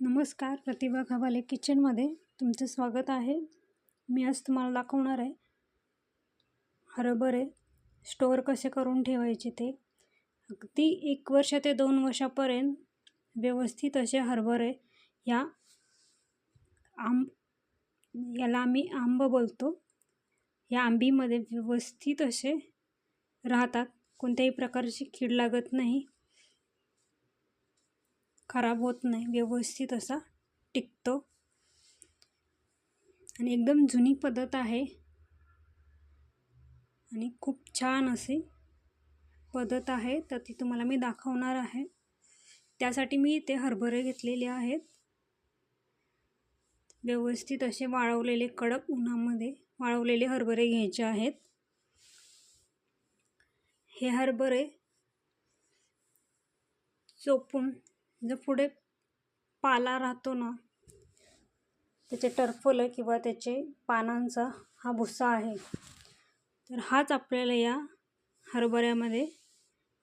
नमस्कार प्रतिभा खबाले किचनमध्ये तुमचं स्वागत आहे. मी आज तुम्हाला दाखवणार आहे हरभरे स्टोअर कसे करून ठेवायचे ते. अगदी एक वर्ष ते दोन वर्षापर्यंत व्यवस्थित असे हरभरे या आंब याला आम्ही आंब बोलतो. या आंबीमध्ये व्यवस्थित असे राहतात. कोणत्याही प्रकारची कीड लागत नाही. खराब होत नाही व्यवस्थित असा टिकतो. आणि एकदम जुनी पद्धत आहे. आणि खूप छान अशी पद्धत आहे. तर ती तुम्हाला मी दाखवणार आहे. त्यासाठी मी ते हरभरे घेतलेले आहेत. व्यवस्थित असे वाळवलेले कडक उन्हामध्ये वाळवलेले हरभरे घ्यायचे आहेत. हे हरभरे चोपून जर पुढे पाला राहतो ना त्याचे टरफलं किंवा त्याचे पानांचा हा भुसा आहे. तर हाच आपल्याला या हरभऱ्यामध्ये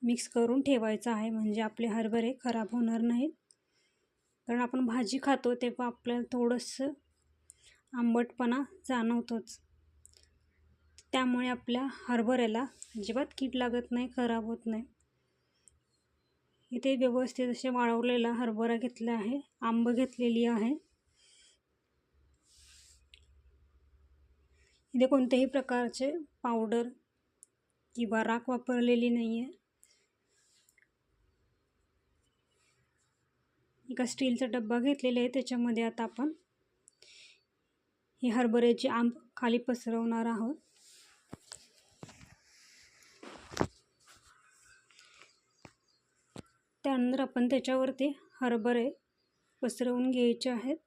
मिक्स करून ठेवायचा आहे. म्हणजे आपले हरभरे खराब होणार नाहीत. कारण आपण भाजी खातो तेव्हा आपल्याला थोडंसं आंबटपणा जाणवतोच. त्यामुळे आपल्या हरभऱ्याला अजिबात कीड लागत नाही खराब होत नाही. इथे व्यवस्थित असे वाळवलेला हरभरा घेतला आहे. आंब घेतलेली आहे. इथे कोणत्याही प्रकारचे पावडर किंवा राख वापरलेली नाही आहे एका स्टीलचा डब्बा घेतलेला आहे. त्याच्यामध्ये आता आपण हे हरभऱ्याचे आंब खाली पसरवणार आहोत. त्यानंतर आपण त्याच्यावरती हरभरे पसरवून घ्यायचे आहेत.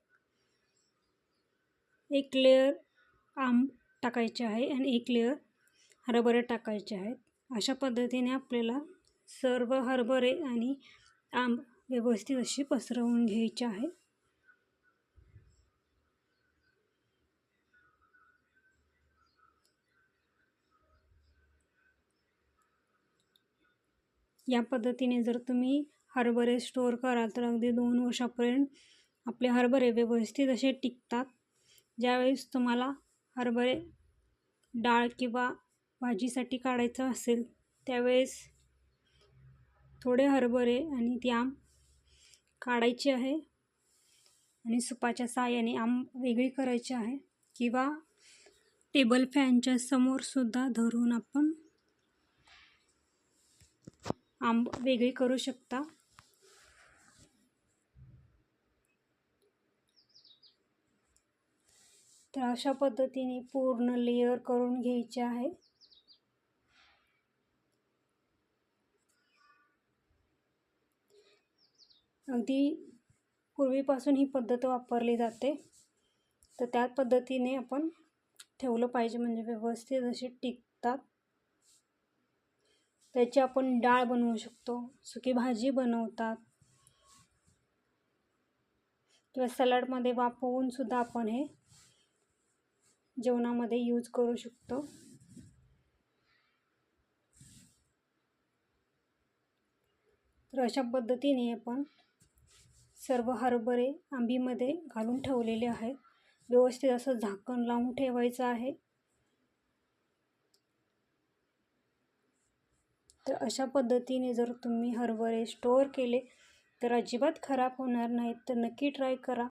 एक लेअर आंब टाकायचे आहे आणि एक लेअर हरभरे टाकायचे आहेत. अशा पद्धतीने आपल्याला सर्व हरभरे आणि आंब व्यवस्थित अशी पसरवून घ्यायचे आहे या पद्धतीने जर तुम्ही हरभरे स्टोअर कराल तर अगदी दोन वर्षापर्यंत आपले हरभरे व्यवस्थित असे टिकतात. ज्यावेळेस तुम्हाला हरभरे डाळ किंवा भाजीसाठी काढायचं असेल त्यावेळेस थोडे हरभरे आणि ती आम काढायची आहे आणि सुपाच्या साहाय्याने आम वेगळी करायची आहे किंवा टेबल फॅनच्या समोरसुद्धा धरून आपण आंब वेगळी करू शकता. तर अशा पद्धतीने पूर्ण लेअर करून घ्यायचे आहे. अगदी पूर्वीपासून ही पद्धत वापरली जाते. तर त्या पद्धतीने आपण ठेवलं पाहिजे म्हणजे व्यवस्थित असे टिकतात. त्याची आपण डाळ बनवू शकतो. सुकी भाजी बनवतात. किंवा सलाडमध्ये वापरून सुद्धा आपण हे जेवणामध्ये यूज करू शकतो. तर अशा पद्धतीने आपण सर्व हरभरे आंबीमध्ये घालून ठेवलेले आहेत. व्यवस्थित असं झाकण लावून ठेवायचं आहे. तर अशा पद्धतीने जर तुम्ही हरभरे स्टोअर केले तर अजिबात खराब होणार नाहीत. तर नक्की ट्राय करा.